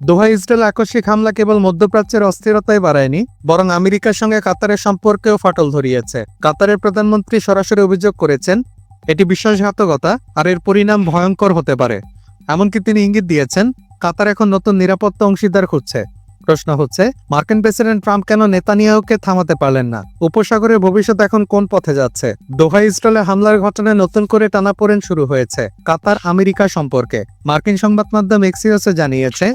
দোহা Israel আকস্মিক হামলা কেবল মধ্যপ্রাচ্যের অস্থিরতাই বাড়ায়নি, বরং আমেরিকার সঙ্গে কাতারের সম্পর্কেও ফাটল ধরিয়েছে। কাতারের প্রধানমন্ত্রী সরাসরি অভিযোগ করেছেন, এটি বিশ্বাসঘাতকতা আর এর পরিণাম ভয়ঙ্কর হতে পারে। এমনকি তিনি ইঙ্গিত দিয়েছেন, কাতার এখন নতুন নিরাপত্তা অংশীদার খুঁজছে। প্রশ্ন হচ্ছে, মার্কিন প্রেসিডেন্ট ট্রাম্প কেন নেতানিয়াহুকে থামাতে পারলেন না? উপসাগরের ভবিষ্যৎ এখন কোন পথে যাচ্ছে? দোহা ইসরায়েলে হামলার ঘটনায় নতুন করে টানাপোড়েন শুরু হয়েছে, কাতার আমেরিকা সম্পর্কে। মার্কিন সংবাদ মাধ্যম এক্সিওসে জানিয়েছে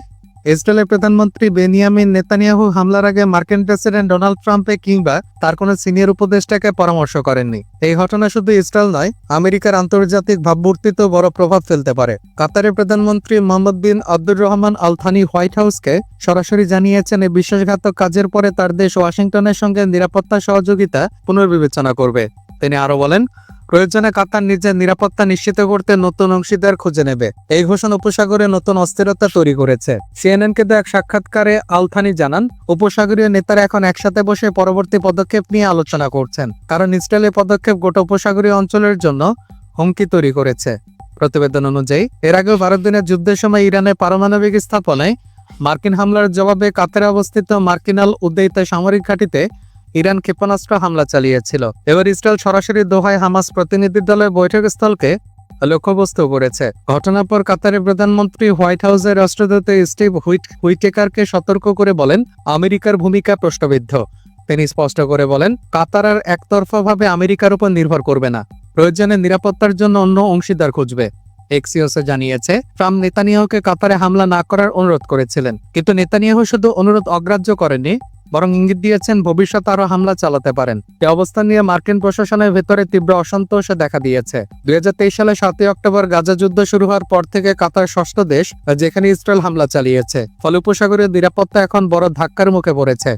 ইসরায়েলের প্রধানমন্ত্রী বেনিয়ামিন নেতানিয়াহু হামলার আগে মার্কিন প্রেসিডেন্ট ডোনাল্ড ট্রাম্পে কিংবা তার কোনো সিনিয়র উপদেষ্টাকে পরামর্শ করেননি। এই ঘটনা শুধু ইসরায়েল নয়, আমেরিকার আন্তর্জাতিক ভাবমূর্তিতেও বড় প্রভাব ফেলতে পারে। কাতারের প্রধানমন্ত্রী Mohammed bin Abdur Rahman Al Thani white হাউসকে সরাসরি জানিয়েছেন এই বিশ্বাসঘাতক কাজের পরে তার দেশ ওয়াশিংটনের সঙ্গে নিরাপত্তা সহযোগিতা পুনর্বিবেচনা করবে। তিনি আরও বলেন প্রয়োজনে কাতার নিজের নিরাপত্তা নিশ্চিত করতে নতুন অংশীদার খুঁজে নেবে। এই ঘোষণা উপসাগরে নতুন অস্থিরতা তৈরি করেছে। সিএনএন কে এক সাক্ষাৎকারে আলথানি জানান, উপসাগরীয় নেতারা এখন একসাথে বসে পরবর্তী পদক্ষেপ নিয়ে আলোচনা করছেন। কারণ ইসরায়েলের পদক্ষেপ গোটা উপসাগরীয় অঞ্চলের জন্য হুমকি তৈরি করেছে। প্রতিবেদন অনুযায়ী, এর আগেও বারো দিনের যুদ্ধের সময় ইরানের পারমাণবিক স্থাপনায় মার্কিন হামলার জবাবে কাতারে অবস্থিত মার্কিনাল উদ্দেয়িত সামরিক ঘাঁটিতে ইরান ক্ষেপণাস্ত্র হামলা চালিয়েছিল। এবার ইসরায়েল সরাসরি দোহায় হামাস প্রতিনিধি দলের বৈঠক স্থলকে লক্ষ্যবস্তু করেছে। ঘটনার পর কাতারের প্রধানমন্ত্রী হোয়াইট হাউসের রাষ্ট্রদূত স্টিভ হুইট হুইটেকারকে সতর্ক করে বলেন, আমেরিকার ভূমিকা প্রশ্নবিদ্ধ। তিনি স্পষ্ট করে বলেন, কাতার আর একতরফাভাবে আমেরিকার উপর নির্ভর করবে না। প্রয়োজনে নিরাপত্তার জন্য অন্য অংশীদার খুঁজবে। এক্সিওসে জানিয়েছে, ট্রাম্প নেতানিয়াহুকে কাতারে হামলা না করার অনুরোধ করেছিলেন। কিন্তু নেতানিয়াহু শুধু অনুরোধ অগ্রাহ্য করেনি বরং ইঙ্গিত দিয়েছেন ভবিষ্যতে আরও হামলা চালাতে পারেন। এই অবস্থান নিয়ে মার্কিন প্রশাসনের ভেতরে তীব্র অসন্তোষ দেখা দিয়েছে। দুই হাজার তেইশ সালে সাতই অক্টোবর গাজা যুদ্ধ শুরু হওয়ার পর থেকে কাতার ষষ্ঠ দেশ, যেখানে ইসরায়েল হামলা চালিয়েছে। ফলে উপসাগরীয় নিরাপত্তা এখন বড় ধাক্কার মুখে পড়েছে।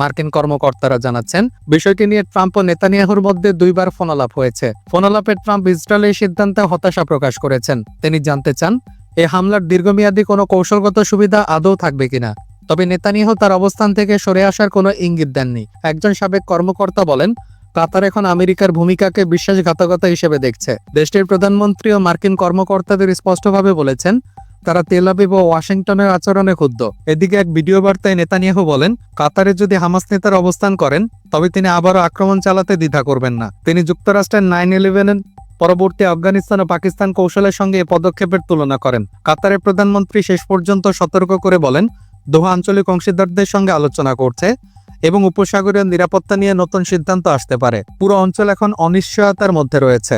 মার্কিন কর্মকর্তারা জানাচ্ছেন, বিষয়টি নিয়ে ট্রাম্প ও নেতানিয়াহুর মধ্যে দুইবার ফোনালাপ হয়েছে। ফোনালাপে ট্রাম্প ইসরায়েলের সিদ্ধান্তে হতাশা প্রকাশ করেছেন। তিনি জানতে চান এই হামলার দীর্ঘমেয়াদী কোনো কৌশলগত সুবিধা আদৌ থাকবে কিনা। তবে নেতানিয়াহু তার অবস্থান থেকে সরে আসার কোনো ইঙ্গিত দেননি। একজন সাবেক কর্মকর্তা বলেন, কাতার এখন আমেরিকার ভূমিকাকে বিশ্বাসঘাতকতা হিসেবে দেখছে। দেশটির প্রধানমন্ত্রী ও মার্কিন কর্মকর্তাদের স্পষ্টভাবে বলেছেন, তারা তেল আবিব ও ওয়াশিংটনের আচরণে ক্ষুব্ধ। এদিকে এক ভিডিও বার্তায় নেতানিয়াহু বলেন, কাতারে যদি হামাস নেতার অবস্থান করেন, তবে তিনি আবারও আক্রমণ চালাতে দ্বিধা করবেন না। তিনি যুক্তরাষ্ট্রের নাইন ইলেভেনের পরবর্তী আফগানিস্তান ও পাকিস্তান কৌশলের সঙ্গে এ পদক্ষেপের তুলনা করেন। কাতারের প্রধানমন্ত্রী শেষ পর্যন্ত সতর্ক করে বলেন দোহা আঞ্চলিক অংশীদারদের সঙ্গে আলোচনা করছে এবং উপসাগরীয় নিরাপত্তা নিয়ে নতুন সিদ্ধান্ত আসতে পারে। পুরো অঞ্চল এখন অনিশ্চয়তার মধ্যে রয়েছে।